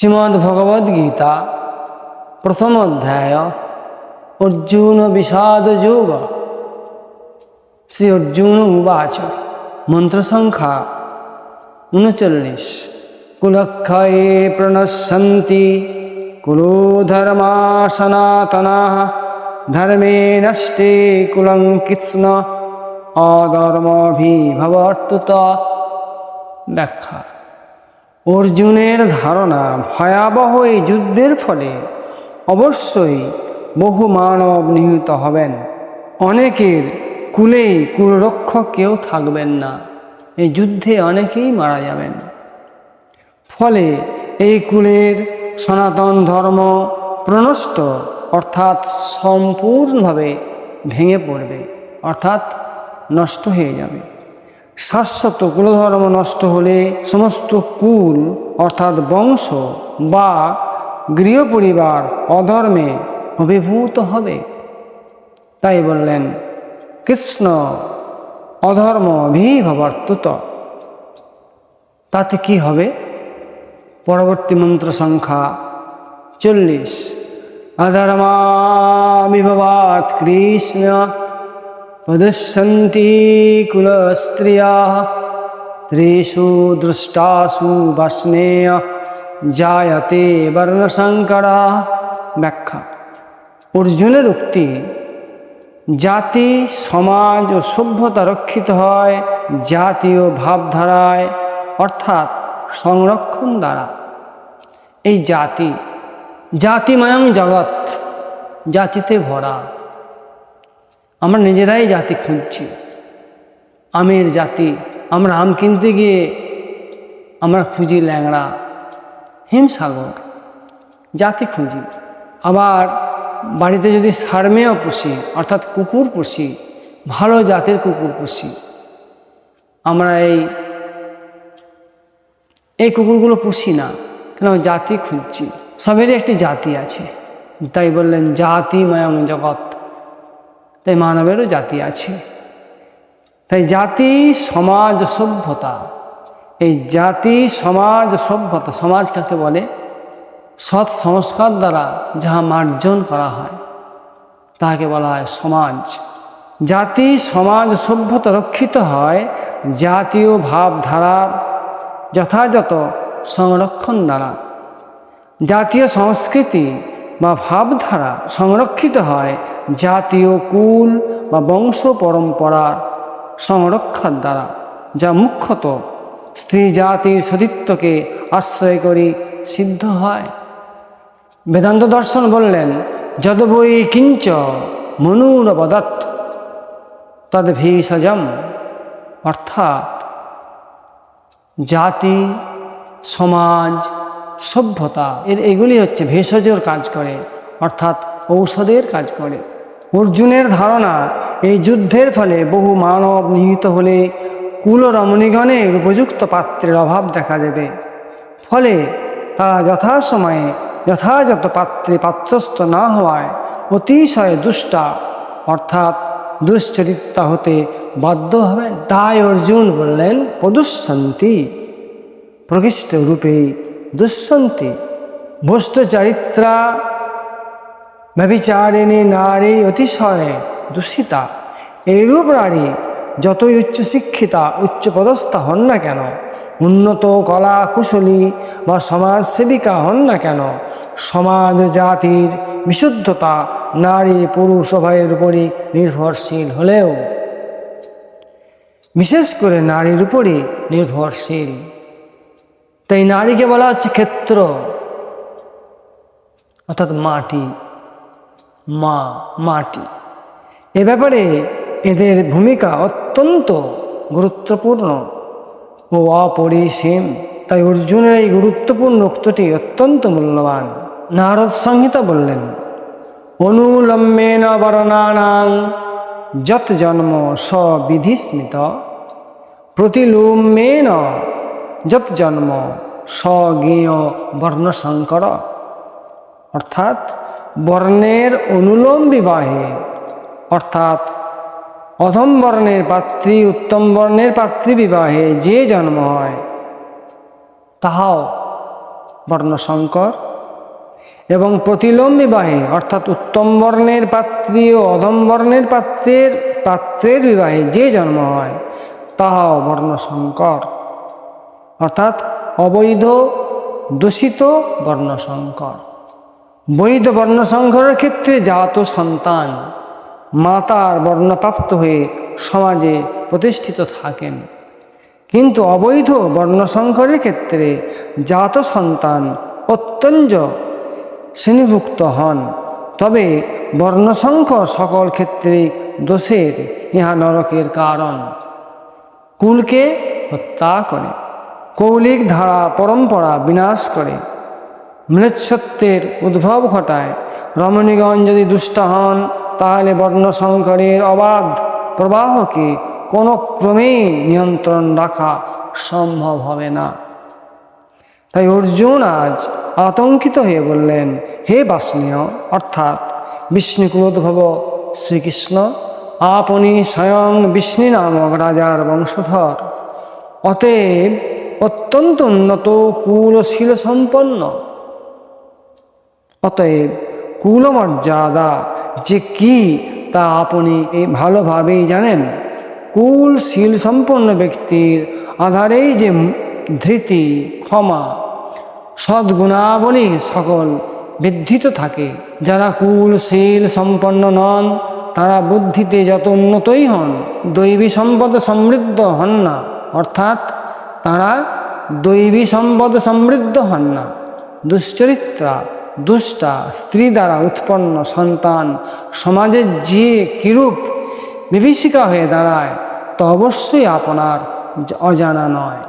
শ্রীমদ্ ভগবদ গীতা প্রথম অধ্যায়, অর্জুন বিষাদ যোগ। শ্রী অর্জুন উবাচ মন্ত্র সংখ্যা উনচল্লিশ। কুলক্ষয়ে প্রণশ্যন্তি কুলো ধর্মা সনাতনা ধর্মে নষ্টে কুলং কৃষ্ণ, অধর্মভিভবর্তুত। ব্যাখ্যা। অর্জুনের ধারণা ভয়াবহ এই যুদ্ধের ফলে অবশ্যই বহু মানব নিহত হবেন। অনেকের কুলেই কুলরক্ষক কেউ থাকবেন না। এই যুদ্ধে অনেকেই মারা যাবেন। ফলে এই কুলের সনাতন ধর্ম প্রনষ্ট অর্থাৎ সম্পূর্ণভাবে ভেঙে পড়বে, অর্থাৎ নষ্ট হয়ে যাবে। শাশ্বত কুলধর্ম নষ্ট হলে সমস্ত কুল, অর্থাৎ বংশ বা গৃহ পরিবার অধর্মে অভিভূত হবে। তাই বললেন, কৃষ্ণ অধর্ম ভিভবর্তুত তাতে কি হবে? পরবর্তী মন্ত্র সংখ্যা চল্লিশ। অধর্মা অধর্মাবিভবাত কৃষ্ণ প্রদুষ্যন্তি কুলস্ত্রিয়া ত্রিষু দৃষ্টাসু বস্নেয় জায়তে বর্ণশঙ্করা ব্যাখ্যা অর্জুনের উক্তি জাতি সমাজ ও সভ্যতা রক্ষিত হয় জাতীয় ভাবধারায় অর্থাৎ সংরক্ষণ দ্বারা এই জাতি, জাতিময়ং জগৎ, জাতিতে ভরা। আমরা নিজেরাই জাতি খুঁজছি। আমের জাতি, আমরা আম কিনতে গিয়ে আমরা খুঁজি ল্যাংড়া, হিমসাগর, জাতি খুঁজি। আবার বাড়িতে যদি সারমেয় পুষি, অর্থাৎ কুকুর পুষি, ভালো জাতের কুকুর পুষি, আমরা এই এই কুকুরগুলো পুষি না, কেন জাতি খুঁজছি। সবেরই একটি জাতি আছে। তাই বললেন জাতি মায়াম জগৎ। তাই মানবেরও জাতি আছে। তাই জাতি, সমাজ, সভ্যতা, এই জাতি, সমাজ, সভ্যতা, সমাজ কাকে বলে? সৎ সংস্কার দ্বারা যাহা মার্জন করা হয়, তাহাকে বলা হয় সমাজ। জাতি, সমাজ, সভ্যতা রক্ষিত হয় জাতীয় ভাবধারার যথাযথ সংরক্ষণ দ্বারা। জাতীয় সংস্কৃতি বা ভাবধারা সংরক্ষিত হয় জাতীয় কুল বা বংশ পরম্পরার সংরক্ষার দ্বারা, যা মুখ্যত স্ত্রী জাতির সতীত্বকে আশ্রয় করি সিদ্ধ হয়। বেদান্ত দর্শন বললেন যদবই কিঞ্চ মনুরবদৎ তদ ভীষজম। অর্থাৎ জাতি, সমাজ সভ্যতা, এর এগুলি হচ্ছে ভেষজর কাজ করে, অর্থাৎ ঔষধের কাজ করে। অর্জুনের ধারণা, এই যুদ্ধের ফলে বহু মানব নিহিত হলে কুল রমণীগণের উপযুক্ত পাত্রের অভাব দেখা দেবে। ফলে তারা যথাসময়ে যথাযথ পাত্রে পাত্রস্থ না হওয়ায় অতিশয় দুষ্টা, অর্থাৎ দুশ্চরিত্রা হতে বাধ্য হবেন তাই অর্জুন বললেন, প্রদুষ্যন্তি, প্রকৃষ্ট রূপে দুঃসন্তি বস্তু চারিত্রা ব্যবিচারিণী নারী অতিশয় দূষিতা। এইরূপ নারী যতই উচ্চশিক্ষিতা উচ্চপদস্থা হন না কেন, উন্নত কলা কুশলী বা সমাজসেবিকা হন না কেন, সমাজ জাতির বিশুদ্ধতা নারী পুরুষ উভয়ের উপরই নির্ভরশীল হলেও, বিশেষ করে নারীর উপরই নির্ভরশীল। তাই নারীকে বলা হচ্ছে ক্ষেত্র, অর্থাৎ মাটি, মা, মাটি। এ ব্যাপারে এদের ভূমিকা অত্যন্ত গুরুত্বপূর্ণ ও অপরিসীম। তাই অর্জুনের এই গুরুত্বপূর্ণ উক্তটি অত্যন্ত মূল্যবান। নারদ সংহিতা বললেন, অনুলম্বেন বর্ণানাং যত জন্ম স্মৃত প্রতিলোম্যেন যত জন্ম স্বজ্ঞেয় বর্ণশঙ্কর অর্থাৎ বর্ণের অনুলোম বিবাহে অর্থাৎ অধম বর্ণের পাত্রী, উত্তম বর্ণের পাত্রী বিবাহে যে জন্ম হয়, তাহাও বর্ণশঙ্কর এবং প্রতিলোম বিবাহে অর্থাৎ উত্তম বর্ণের পাত্রী ও অধম বর্ণের পাত্রের পাত্রের বিবাহে যে জন্ম হয়, তাহাও বর্ণশঙ্কর অর্থাৎ অবৈধ দূষিত বর্ণশঙ্কর বৈধ বর্ণশঙ্করের ক্ষেত্রে জাত সন্তান মাতার বর্ণপ্রাপ্ত হয়ে সমাজে প্রতিষ্ঠিত থাকেন। কিন্তু অবৈধ বর্ণশঙ্করের ক্ষেত্রে জাত সন্তান অত্যন্ত শ্রেণীভুক্ত হন। তবে বর্ণসংখ্য সকল ক্ষেত্রে দোষের, ইহা নরকের কারণ। কুলকে হত্যা করে। কৌলিক ধারা পরম্পরা বিনাশ করে। মৃচ্ছত্বের উদ্ভব ঘটায়। রমণীগণ যদি দুষ্ট হন, তাহলে বর্ণসংকরের অবাধ প্রবাহকে কোনো ক্রমেই নিয়ন্ত্রণ রাখা সম্ভব হবে না। তাই অর্জুন আজ আতঙ্কিত হয়ে বললেন, হে বাসনীয় অর্থাৎ বিষ্ণুকুলোদ্ভব শ্রীকৃষ্ণ, আপনি স্বয়ং বিষ্ণু নামক রাজার বংশধর। অতএব অত্যন্ত উন্নত, কুল ও শীল সম্পন্ন। অতএব কুলমর্যাদা যে কি তা আপনি ভালোভাবেই জানেন। কুল শীল সম্পন্ন ব্যক্তির আধারেই যে ধৃতি, ক্ষমা, সদ্গুণাবলী সকল বৃদ্ধিত থাকে। যারা কুল শীল সম্পন্ন নন, তারা বুদ্ধিতে যত উন্নতই হন, দৈবী সম্পদ সমৃদ্ধ হন না। অর্থাৎ তারা দৈবী সম্পদ সমৃদ্ধ হন না। দুশ্চরিত্রা, দুষ্টা, স্ত্রী দ্বারা উৎপন্ন সন্তান সমাজের যে কিরূপ বিভীষিকা হয়ে দাঁড়ায়, তা অবশ্যই আপনার অজানা নয়।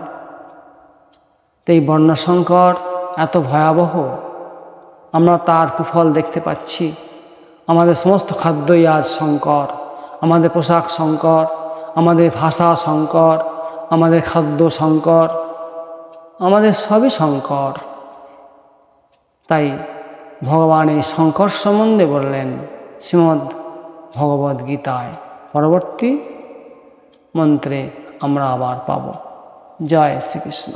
তো এই বর্ণসংকর এত ভয়াবহ। আমরা তার কুফল দেখতে পাচ্ছি। আমাদের সমস্ত খাদ্যই আজ সংকর আমাদের পোশাক সংকর আমাদের ভাষা সংকর আমাদের খাদ্য সংকর আমাদের সবই শঙ্কর। তাই ভগবান এই শঙ্কর সম্বন্ধে বললেন শ্রীমদ্ ভগবদ গীতায়, পরবর্তী মন্ত্রে আমরা আবার পাব। জয় শ্রীকৃষ্ণ।